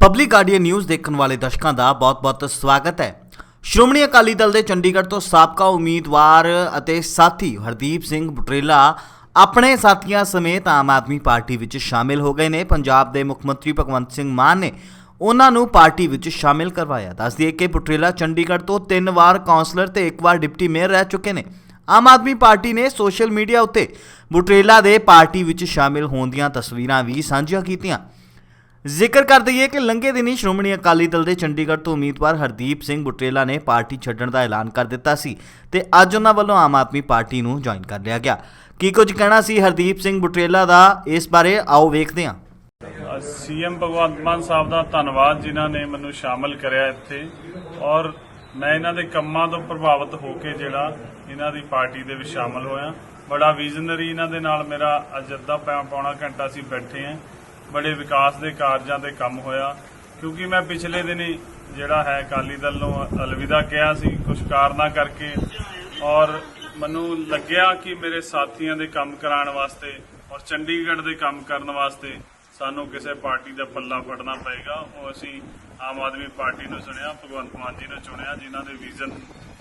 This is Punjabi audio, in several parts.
ਪਬਲਿਕ ਗਾਰਡੀਅਨ ਨਿਊਜ਼ ਦੇਖਣ ਵਾਲੇ ਦਰਸ਼ਕਾਂ ਦਾ ਬਹੁਤ-ਬਹੁਤ ਸਵਾਗਤ ਹੈ। ਸ਼੍ਰੋਮਣੀ ਅਕਾਲੀ ਦਲ ਦੇ ਚੰਡੀਗੜ੍ਹ ਤੋਂ ਸਾਬਕਾ ਉਮੀਦਵਾਰ ਅਤੇ ਸਾਥੀ ਹਰਦੀਪ ਸਿੰਘ ਬੁਟਰੇਲਾ ਆਪਣੇ ਸਾਥੀਆਂ ਸਮੇਤ ਆਮ ਆਦਮੀ ਪਾਰਟੀ ਵਿੱਚ ਸ਼ਾਮਿਲ ਹੋ ਗਏ ਨੇ। ਪੰਜਾਬ ਦੇ ਮੁੱਖ ਮੰਤਰੀ ਭਗਵੰਤ ਸਿੰਘ ਮਾਨ ਨੇ ਉਹਨਾਂ ਨੂੰ ਪਾਰਟੀ ਵਿੱਚ ਸ਼ਾਮਿਲ ਕਰਵਾਇਆ। ਦੱਸ ਦਈਏ ਕਿ ਬੁਟਰੇਲਾ ਚੰਡੀਗੜ੍ਹ ਤੋਂ ਤਿੰਨ ਵਾਰ ਕਾਉਂਸਲਰ ਤੇ ਇੱਕ ਵਾਰ ਡਿਪਟੀ ਮੇਅਰ ਰਹਿ ਚੁੱਕੇ ਨੇ। ਆਮ ਆਦਮੀ ਪਾਰਟੀ ਨੇ ਸੋਸ਼ਲ ਮੀਡੀਆ ਉੱਤੇ ਬੁਟਰੇਲਾ ਦੇ ਪਾਰਟੀ ਵਿੱਚ ਸ਼ਾਮਿਲ ਹੋਣ ਦੀਆਂ ਤਸਵੀਰਾਂ ਵੀ ਸਾਂਝੀਆਂ ਕੀਤੀਆਂ। ਜ਼ਿਕਰ ਕਰ ਦਈਏ ਕਿ ਲੰਘੇ ਦਿਨੀ ਸ਼੍ਰੋਮਣੀ ਅਕਾਲੀ ਦਲ ਦੇ ਚੰਡੀਗੜ੍ਹ ਤੋਂ ਉਮੀਦਵਾਰ ਹਰਦੀਪ ਸਿੰਘ ਬੁਟਰੇਲਾ ਨੇ ਪਾਰਟੀ ਛੱਡਣ ਦਾ ਐਲਾਨ ਕਰ ਦਿੱਤਾ ਸੀ ਤੇ ਅੱਜ ਉਹਨਾਂ ਵੱਲੋਂ ਆਮ ਆਦਮੀ ਪਾਰਟੀ ਨੂੰ ਜੁਆਇਨ ਕਰ ਲਿਆ ਗਿਆ। ਕੀ ਕੁਝ ਕਹਿਣਾ ਸੀ ਹਰਦੀਪ ਸਿੰਘ ਬੁਟਰੇਲਾ ਦਾ? ਇਸ ਬਾਰੇ ਆਓ ਵੇਖਦੇ ਹਾਂ। ਸੀਐਮ ਭਗਵੰਤ ਮਾਨ ਸਾਹਿਬ ਦਾ ਧੰਨਵਾਦ ਜਿਨ੍ਹਾਂ ਨੇ ਮੈਨੂੰ ਸ਼ਾਮਲ ਕਰਿਆ ਇੱਥੇ ਔਰ ਮੈਂ ਇਹਨਾਂ ਦੇ ਕੰਮਾਂ ਤੋਂ ਪ੍ਰਭਾਵਿਤ ਹੋ ਕੇ ਜਿਹੜਾ ਇਹਨਾਂ ਦੀ ਪਾਰਟੀ ਦੇ ਵਿੱਚ ਸ਼ਾਮਲ ਹੋਇਆ। ਬੜਾ ਵਿਜ਼ਨਰੀ ਇਹਨਾਂ ਦੇ ਨਾਲ ਮੇਰਾ ਅੱਜ ਅੱਧਾ ਪੌਣਾ ਘੰਟਾ ਅਸੀਂ ਬੈਠੇ ਹਾਂ। ਬੜੇ ਵਿਕਾਸ ਦੇ ਕਾਰਜਾਂ ਤੇ ਕੰਮ ਹੋਇਆ, ਕਿਉਂਕਿ ਮੈਂ ਪਿਛਲੇ ਦਿਨੀ ਜਿਹੜਾ ਹੈ ਅਕਾਲੀ ਦਲ ਨੂੰ ਅਲਵਿਦਾ ਕਿਹਾ ਸੀ ਕੁਝ ਕਾਰਨਾਂ ਕਰਕੇ। ਔਰ ਮੈਨੂੰ ਲੱਗਿਆ ਕਿ ਮੇਰੇ ਸਾਥੀਆਂ ਦੇ ਕੰਮ ਕਰਾਉਣ ਵਾਸਤੇ ਔਰ ਚੰਡੀਗੜ੍ਹ ਦੇ ਕੰਮ ਕਰਨ ਵਾਸਤੇ ਸਾਨੂੰ ਕਿਸੇ ਪਾਰਟੀ ਦਾ ਪੱਲਾ ਫੜਨਾ ਪਏਗਾ। ਉਹ ਅਸੀਂ ਆਮ ਆਦਮੀ ਪਾਰਟੀ ਨੂੰ ਚੁਣਿਆ ਭਗਵੰਤ ਮਾਨ ਜੀ ਨੂੰ ਚੁਣਿਆ, ਜਿਨ੍ਹਾਂ ਦੇ ਵਿਜ਼ਨ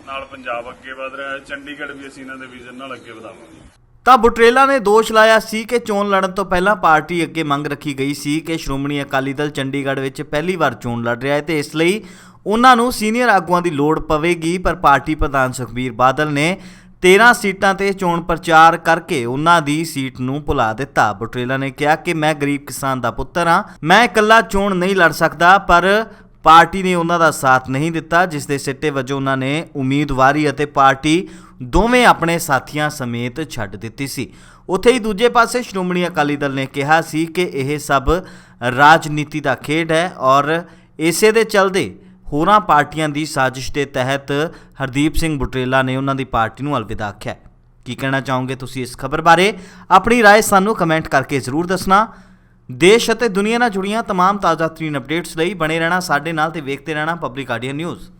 ਨਾਲ ਪੰਜਾਬ ਅੱਗੇ ਵਧ ਰਿਹਾ ਹੈ। ਚੰਡੀਗੜ੍ਹ ਵੀ ਅਸੀਂ ਇਹਨਾਂ ਦੇ ਵਿਜ਼ਨ ਨਾਲ ਅੱਗੇ ਵਧਾਵਾਂਗੇ। ਤਾਂ ਬੁਟਰੇਲਾ ਨੇ ਦੋਸ਼ ਲਾਇਆ ਸੀ ਕਿ ਚੋਣ ਲੜਨ ਤੋਂ ਪਹਿਲਾਂ ਪਾਰਟੀ ਅੱਗੇ ਮੰਗ ਰੱਖੀ ਗਈ ਸੀ ਕਿ ਸ਼੍ਰੋਮਣੀ ਅਕਾਲੀ ਦਲ ਚੰਡੀਗੜ੍ਹ ਵਿੱਚ ਪਹਿਲੀ ਵਾਰ ਚੋਣ ਲੜ ਰਿਹਾ ਹੈ ਤੇ ਇਸ ਲਈ ਉਹਨਾਂ ਨੂੰ ਸੀਨੀਅਰ ਆਗੂਆਂ ਦੀ ਲੋੜ ਪਵੇਗੀ, ਪਰ ਪਾਰਟੀ ਪ੍ਰਧਾਨ ਸੁਖਬੀਰ ਬਾਦਲ ਨੇ 13 ਸੀਟਾਂ ਤੇ ਚੋਣ ਪ੍ਰਚਾਰ ਕਰਕੇ ਉਹਨਾਂ ਦੀ ਸੀਟ ਨੂੰ ਭੁਲਾ ਦਿੱਤਾ। ਬੁਟਰੇਲਾ ਨੇ ਕਿਹਾ ਕਿ ਮੈਂ ਗਰੀਬ ਕਿਸਾਨ ਦਾ ਪੁੱਤਰ ਹਾਂ, ਮੈਂ ਇਕੱਲਾ ਚੋਣ ਨਹੀਂ ਲੜ ਸਕਦਾ, ਪਰ ਪਾਰਟੀ ਨੇ ਉਹਨਾਂ ਦਾ ਸਾਥ ਨਹੀਂ ਦਿੱਤਾ ਜਿਸ ਦੇ ਸਿੱਟੇ ਵਜੋਂ ਉਹਨਾਂ ਨੇ ਉਮੀਦਵਾਰੀ ਅਤੇ ਪਾਰਟੀ ਦੋਵੇਂ ਆਪਣੇ ਸਾਥੀਆਂ ਸਮੇਤ ਛੱਡ ਦਿੱਤੀ ਸੀ ਉੱਥੇ ਹੀ ਦੂਜੇ ਪਾਸੇ ਸ਼੍ਰੋਮਣੀ ਅਕਾਲੀ ਦਲ ਨੇ ਕਿਹਾ ਸੀ ਕਿ ਇਹ ਸਭ ਰਾਜਨੀਤੀ ਦਾ ਖੇਡ ਹੈ ਔਰ ਇਸੇ ਦੇ ਚਲਦੇ ਹੋਰਾਂ ਪਾਰਟੀਆਂ ਦੀ ਸਾਜ਼ਿਸ਼ ਦੇ ਤਹਿਤ ਹਰਦੀਪ ਸਿੰਘ ਬੁਟਰੇਲਾ ਨੇ ਉਹਨਾਂ ਦੀ ਪਾਰਟੀ ਨੂੰ ਅਲਵਿਦਾ ਆਖਿਆ ਹੈ। ਕੀ ਕਹਿਣਾ ਚਾਹੋਗੇ ਤੁਸੀਂ ਇਸ ਖਬਰ ਬਾਰੇ ਆਪਣੀ رائے ਸਾਨੂੰ ਕਮੈਂਟ ਕਰਕੇ ਜ਼ਰੂਰ ਦੱਸਣਾ ਦੇਸ਼ ਅਤੇ ਦੁਨੀਆ ਨਾਲ ਜੁੜੀਆਂ तमाम ਤਾਜ਼ਾ ਤਰੀਨ ਅਪਡੇਟਸ ਲਈ ਬਣੇ ਰਹਿਣਾ ਸਾਡੇ ਨਾਲ ਤੇ ਵੇਖਦੇ ਰਹਿਣਾ ਪਬਲਿਕ ਗਾਰਡੀਅਨ ਨਿਊਜ਼